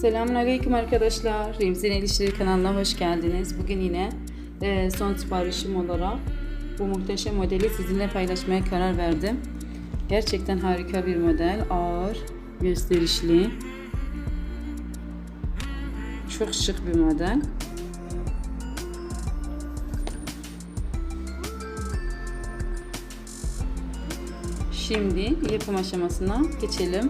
Selamünaleyküm arkadaşlar. Remzi'nin El İşleri kanalına hoş geldiniz. Bugün yine e, son siparişim olarak bu muhteşem modeli sizinle paylaşmaya karar verdim. Gerçekten harika bir model. Ağır, gösterişli. Çok şık bir model. Şimdi yapım aşamasına geçelim.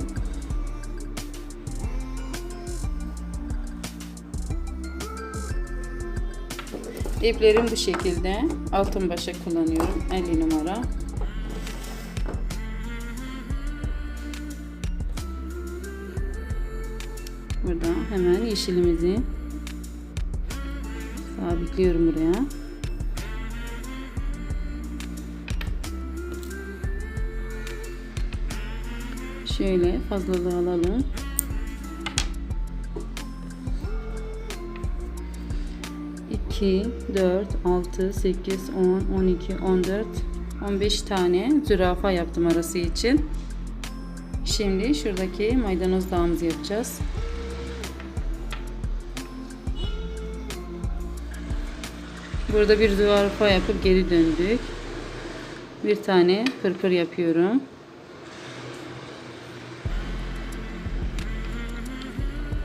İplerim bu şekilde. Altın başa kullanıyorum. 50 numara. Burada hemen yeşilimizi sabitliyorum buraya. Şöyle fazlalığı alalım. 2, 4, 6, 8, 10, 12, 14, 15 tane zürafa yaptım arası için. Şimdi şuradaki maydanoz dağımızı yapacağız. Burada bir zürafa yapıp geri döndük. Bir tane pırpır yapıyorum.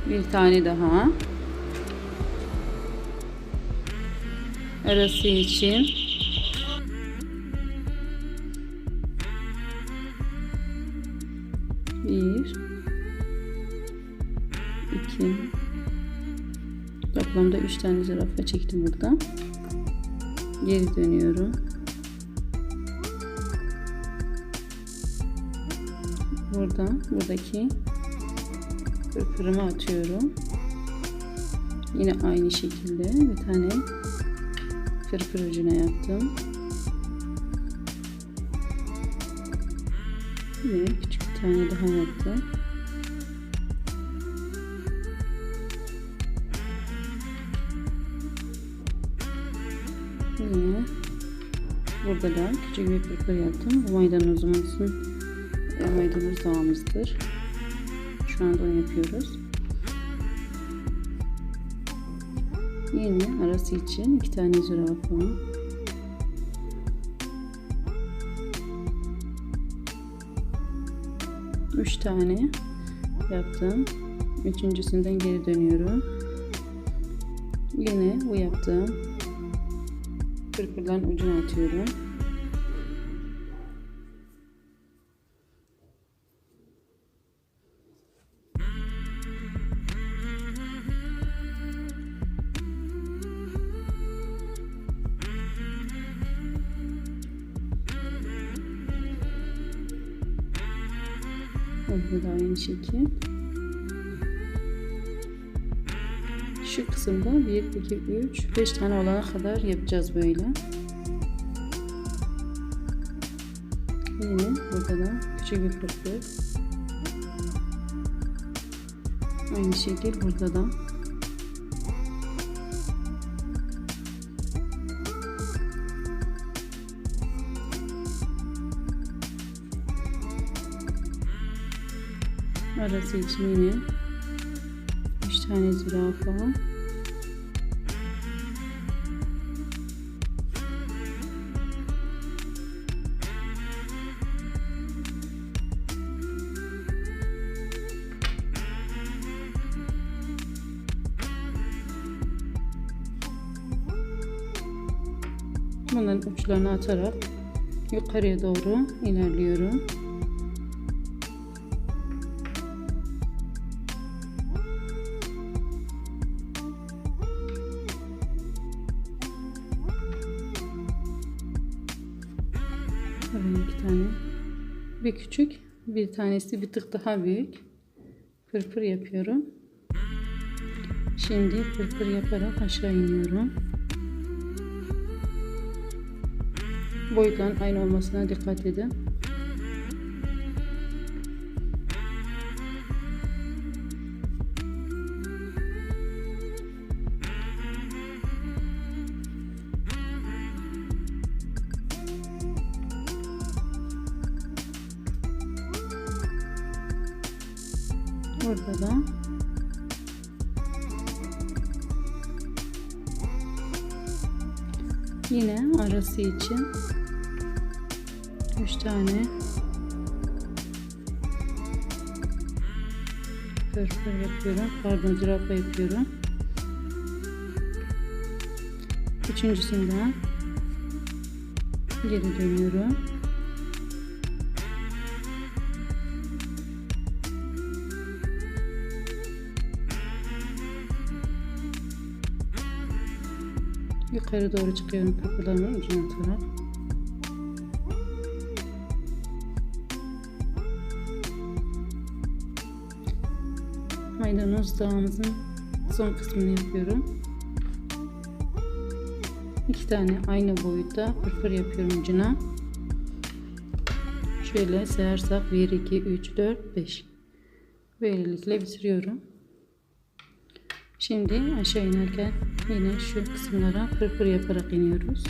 Bir tane daha. Arası için. Bir. İki. Toplamda üç tane zürafa çektim burada. Geri dönüyorum. Burada buradaki pırpırımı atıyorum. Yine aynı şekilde bir tane Fırfır ucuna yaptım. Ve küçük bir tane daha yaptım. Yine burada da küçük bir fırfır yaptım. Bu maydanozumuzun e, maydanoz dağımızdır. Şu anda onu yapıyoruz. Yine arası için iki tane zürafa. Üç tane yaptım. Üçüncüsünden geri dönüyorum. Yine bu yaptığım pırpırların ucuna atıyorum. Burada da aynı şekil. Şu kısımda 1, 2, 3, 5 tane olana kadar yapacağız böyle. Yine burada da küçük bir pırpır. Aynı şekil burada da. Arası için yine 3 tane zürafa Bunların uçlarını atarak yukarıya doğru ilerliyorum. Bir tanesi bir tık daha büyük. Pırpır yapıyorum. Şimdi pırpır yaparak aşağı iniyorum. Boyutların aynı olmasına dikkat edin. Arası için 3 tane pırpır yapıyorum. Pardon zürafa yapıyorum. Üçüncüsünden geri dönüyorum. Yukarı doğru çıkıyorum pırpırlarımın ucuna atarak. Maydanoz dağımızın son kısmını yapıyorum. İki tane aynı boyutta pırpır yapıyorum ucuna. Şöyle sayarsak 1, 2, 3, 4, 5. Böylelikle bitiriyorum. Şimdi aşağı inerken yine şu kısımlara pırpır yaparak iniyoruz.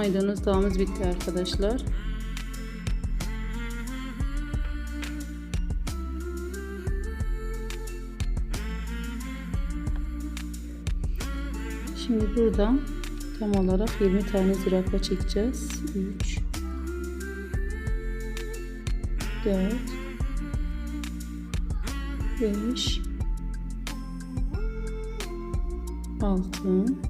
Maydanoz dağımız bitti arkadaşlar. Şimdi buradan tam olarak 20 tane zürafa çekeceğiz. 3 4 5 6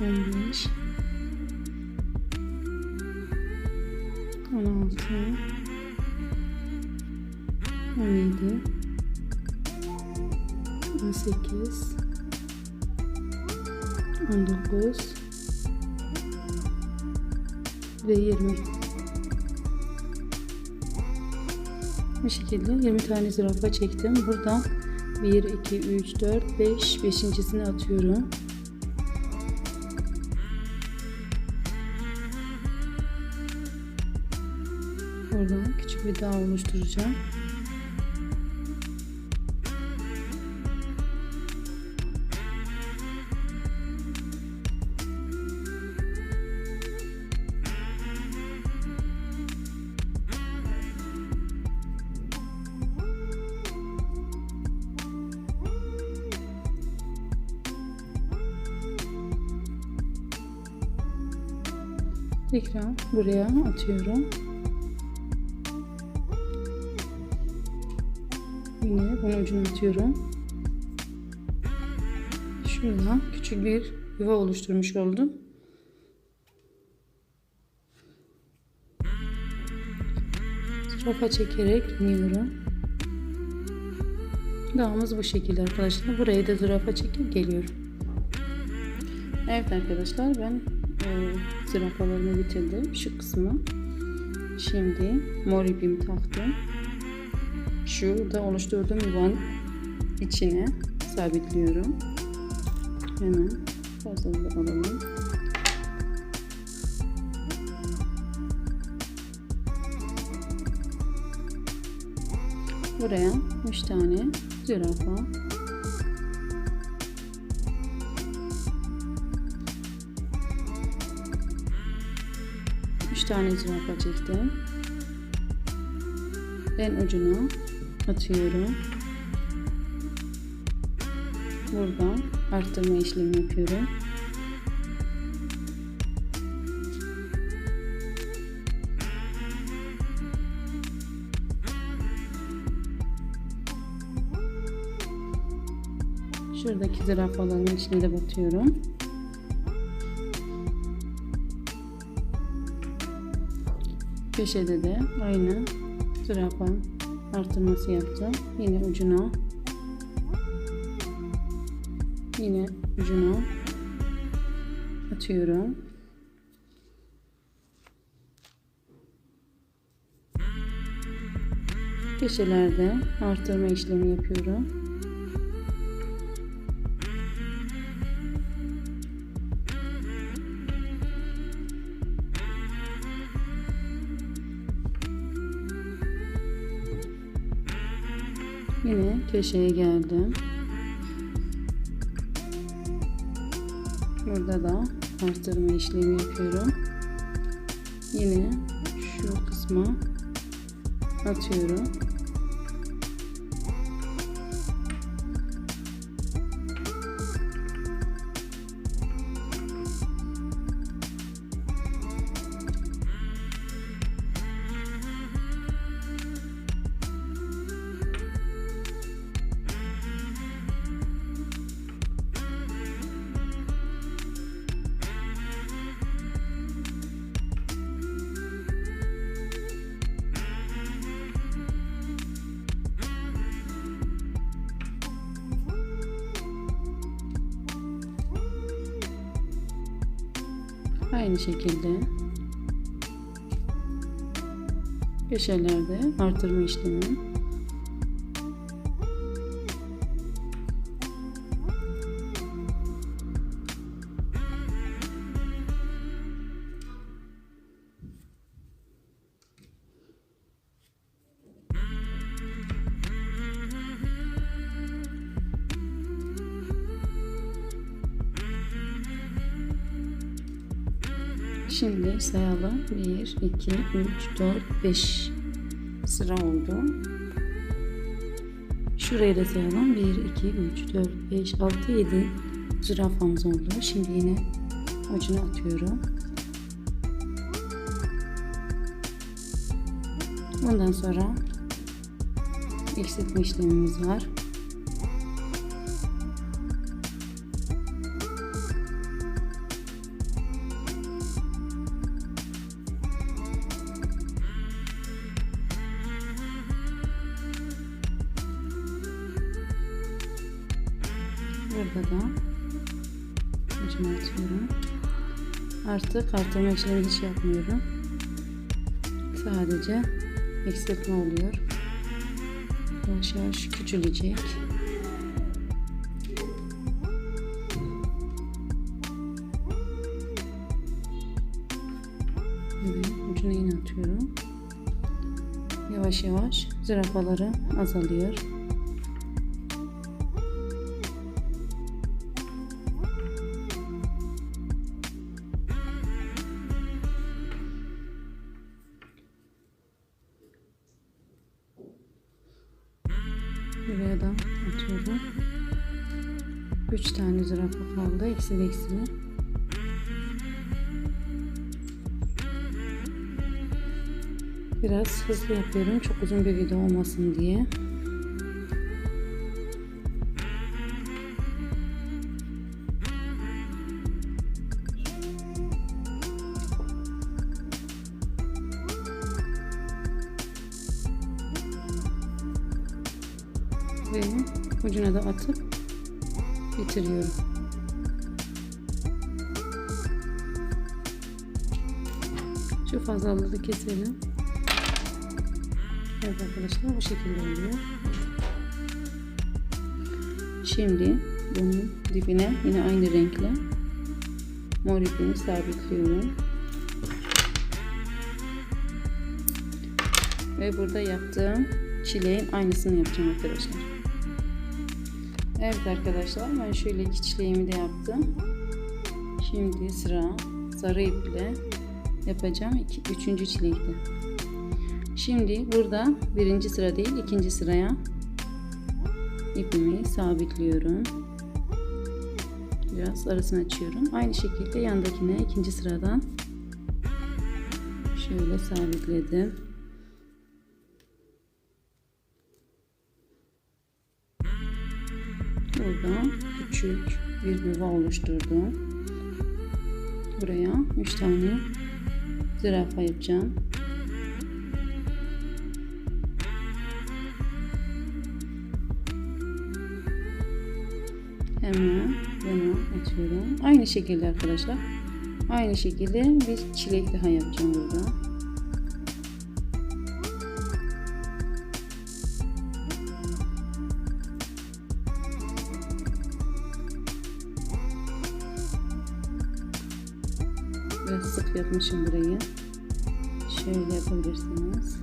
15 16 17 18 19 ve 20 bu şekilde 20 tane zürafa çektim. Buradan 1 2 3 4 5 beşincisini atıyorum bir dağ oluşturacağım. Tekrar buraya atıyorum. Ucunu atıyorum. Şuradan küçük bir yuva oluşturmuş oldum. Rafa çekerek iniyorum. Dağımız bu şekilde arkadaşlar. Buraya da zürafa çekip geliyorum. Evet arkadaşlar ben e, zürafalarımı bitirdim. Şu kısmı. Şimdi mor ipimi taktım. Şurada oluşturduğum yuvanın içine sabitliyorum. Hemen fazlalığı alalım. Buraya 3 tane zürafa Üç tane zürafa çektim. En ucuna katıyorum. Buradan arttırma işlemi yapıyorum. Şuradaki zürafaların içine de batıyorum. Köşede de aynı zürafa artırması yaptım. Yine ucuna yine ucuna atıyorum. Köşelerde artırma işlemi yapıyorum. Yine köşeye geldim. Burada da artırma işlemi yapıyorum. Yine şu kısma atıyorum. Aynı şekilde köşelerde artırma işlemi Şimdi sayalım. 1, 2, 3, 4, 5 sıra oldu. Şurayı da sayalım. 1, 2, 3, 4, 5, 6, 7 zürafamız oldu. Şimdi yine ucuna atıyorum. Bundan sonra eksiltme işlemimiz var. Artık artırma işlemi hiç yapmıyorum. Sadece eksiltme oluyor. Yavaş yavaş küçülecek. Evet, ucuna yine atıyorum. Yavaş yavaş zürafaları azalıyor. Eksili. Biraz hızlı yapıyorum. Çok uzun bir video olmasın diye. Ve ucuna da atıp bitiriyorum. Şu fazlalığı keselim. Evet arkadaşlar bu şekilde oluyor. Şimdi bunun dibine yine aynı renkle mor ipini sabitliyorum. Ve burada yaptığım çileğin aynısını yapacağım arkadaşlar. Evet arkadaşlar ben şöyle iki çileğimi de yaptım. Şimdi sıra sarı iple yapacağım iki, üçüncü çilekte. Şimdi burada birinci sıra değil ikinci sıraya ipimi sabitliyorum. Biraz arasını açıyorum. Aynı şekilde yandakine ikinci sıradan şöyle sabitledim. Burada küçük bir yuva oluşturdum. Buraya 3 tane zürafa yapacağım. Hemen bunu atıyorum. Aynı şekilde arkadaşlar. Aynı şekilde bir çilek daha yapacağım burada. Yapmışım burayı. Şöyle yapabilirsiniz.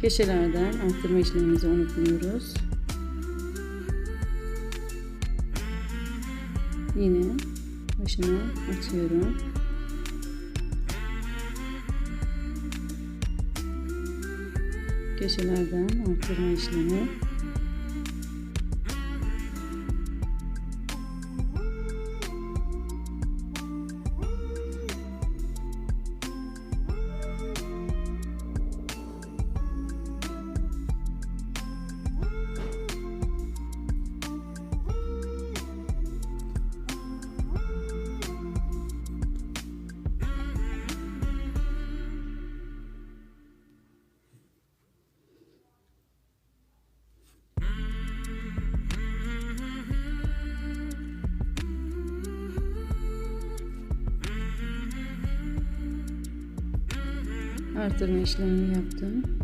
Köşelerden arttırma işlemimizi unutmuyoruz. Yine başına atıyorum. Köşelerden arttırma işlemi. Artırma işlemini yaptım.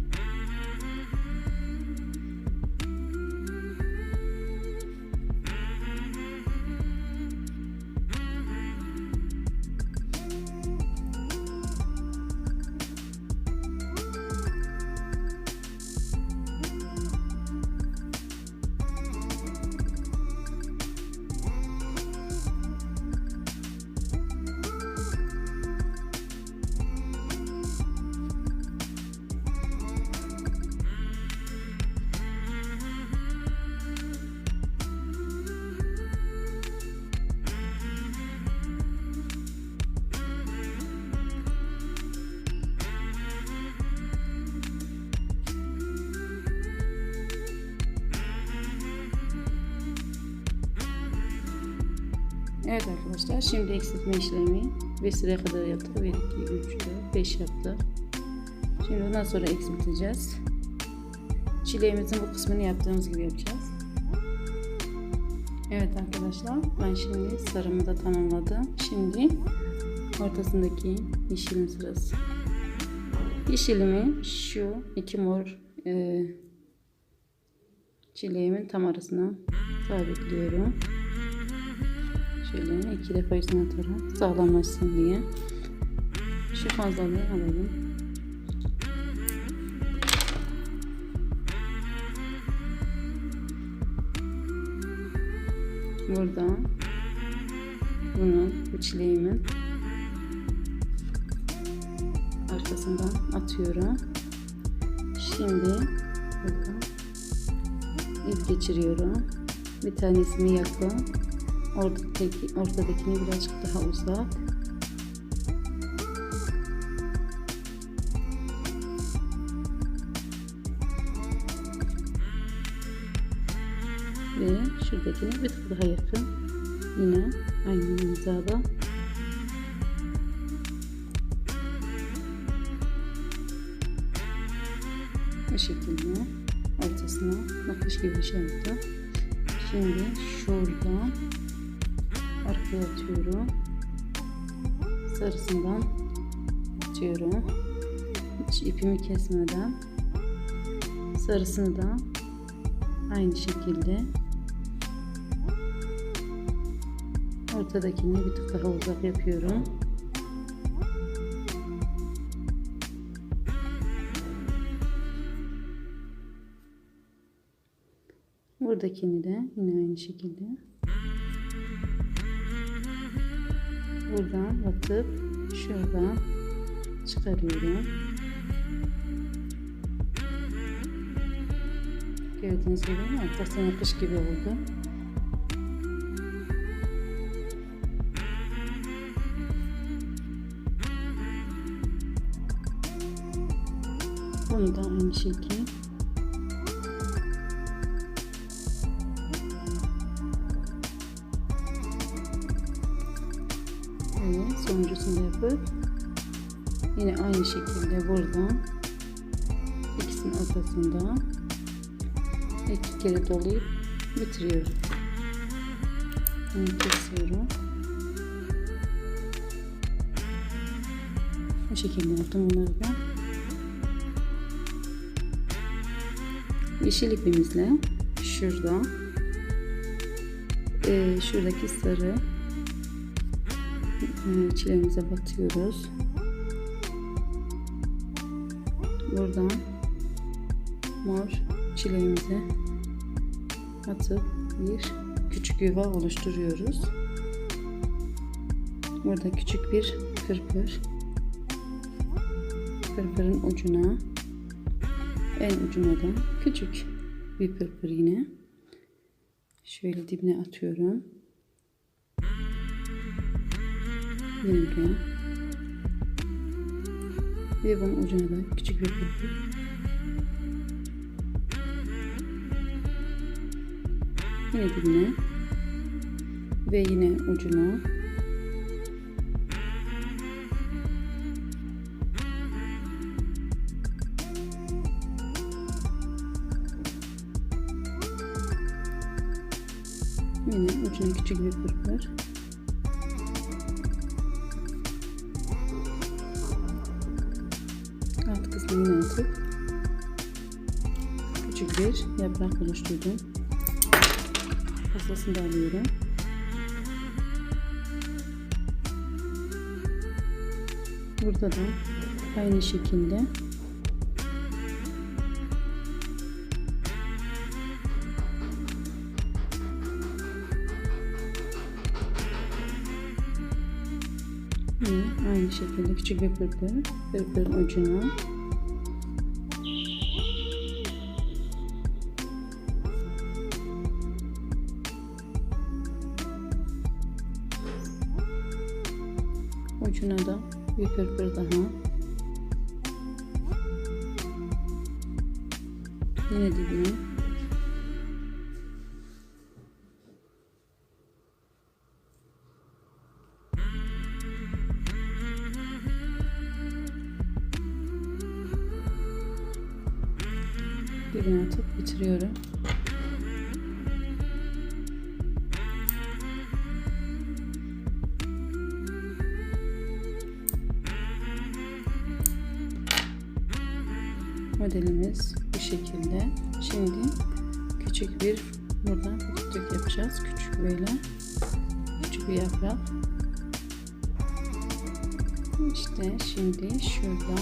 Evet arkadaşlar şimdi eksiltme işlemi bir sıraya kadar yaptık. 1, 2, 3, 4, 5 yaptık. Şimdi bundan sonra eksilteceğiz. Çileğimizin bu kısmını yaptığımız gibi yapacağız. Evet arkadaşlar ben şimdi sarımı da tamamladım. Şimdi ortasındaki yeşilin sırası. Yeşilimi şu iki mor e, çileğimin tam arasına sabitliyorum. Şöyle iki defa üstüne atarak sağlamlaşsın diye. Şu fazlalığı alalım. Burada bunu bu arkasından atıyorum. Şimdi burada ip geçiriyorum. Bir tanesini yakın Ortadaki, ortadakini birazcık daha uzak. Ve şuradakini bir tık daha yakın. Yine aynı hizada. Atıyorum. Sarısından atıyorum. Hiç ipimi kesmeden sarısını da aynı şekilde ortadakini bir tık daha uzak yapıyorum. Buradakini de yine aynı şekilde buradan atıp şuradan çıkarıyorum. Gördüğünüz gibi ortasına yapış gibi oldu. Bunu da aynı şekilde buradan ikisinin ortasında iki kere dolayıp bitiriyorum. Bunu kesiyorum. Bu şekilde yaptım bunları da. Yeşil ipimizle şurada e, şuradaki sarı e, çilemize batıyoruz. Buradan mor çileğimizi atıp bir küçük yuva oluşturuyoruz. Burada küçük bir pırpır pırpırın ucuna en ucuna da küçük bir pırpır yine şöyle dibine atıyorum. Yine buraya. Ve bunun ucuna da küçük bir pırpır. Yine dibine. Ve yine ucuna. Yine ucuna küçük bir pırpır. Yaprak oluşturdum. Fazlasını da alıyorum. Burada da aynı şekilde aynı şekilde küçük bir pırpır, ucuna ucuna bir pırpır Modelimiz bu şekilde. Şimdi küçük bir buradan küçük yapacağız. Küçük böyle küçük bir yaprak. İşte şimdi şurada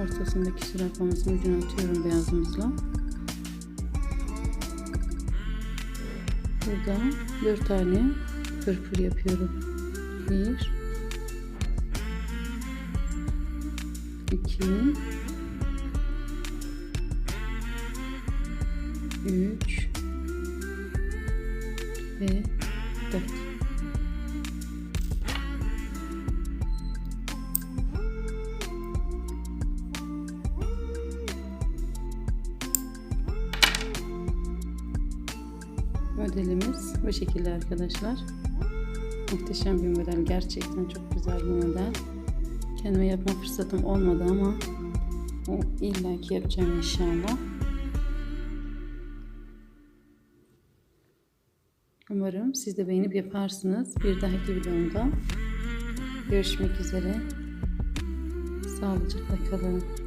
ortasındaki sürafamızın ucunu atıyorum beyazımızla. Burada dört tane pırpır yapıyorum. Bir, iki, üç ve dört. Modelimiz bu şekilde arkadaşlar. Muhteşem bir model. Gerçekten çok güzel bir model. Kendime yapma fırsatım olmadı ama illaki yapacağım inşallah. Umarım siz de beğenip yaparsınız. Bir dahaki videomda görüşmek üzere. Sağlıcakla kalın.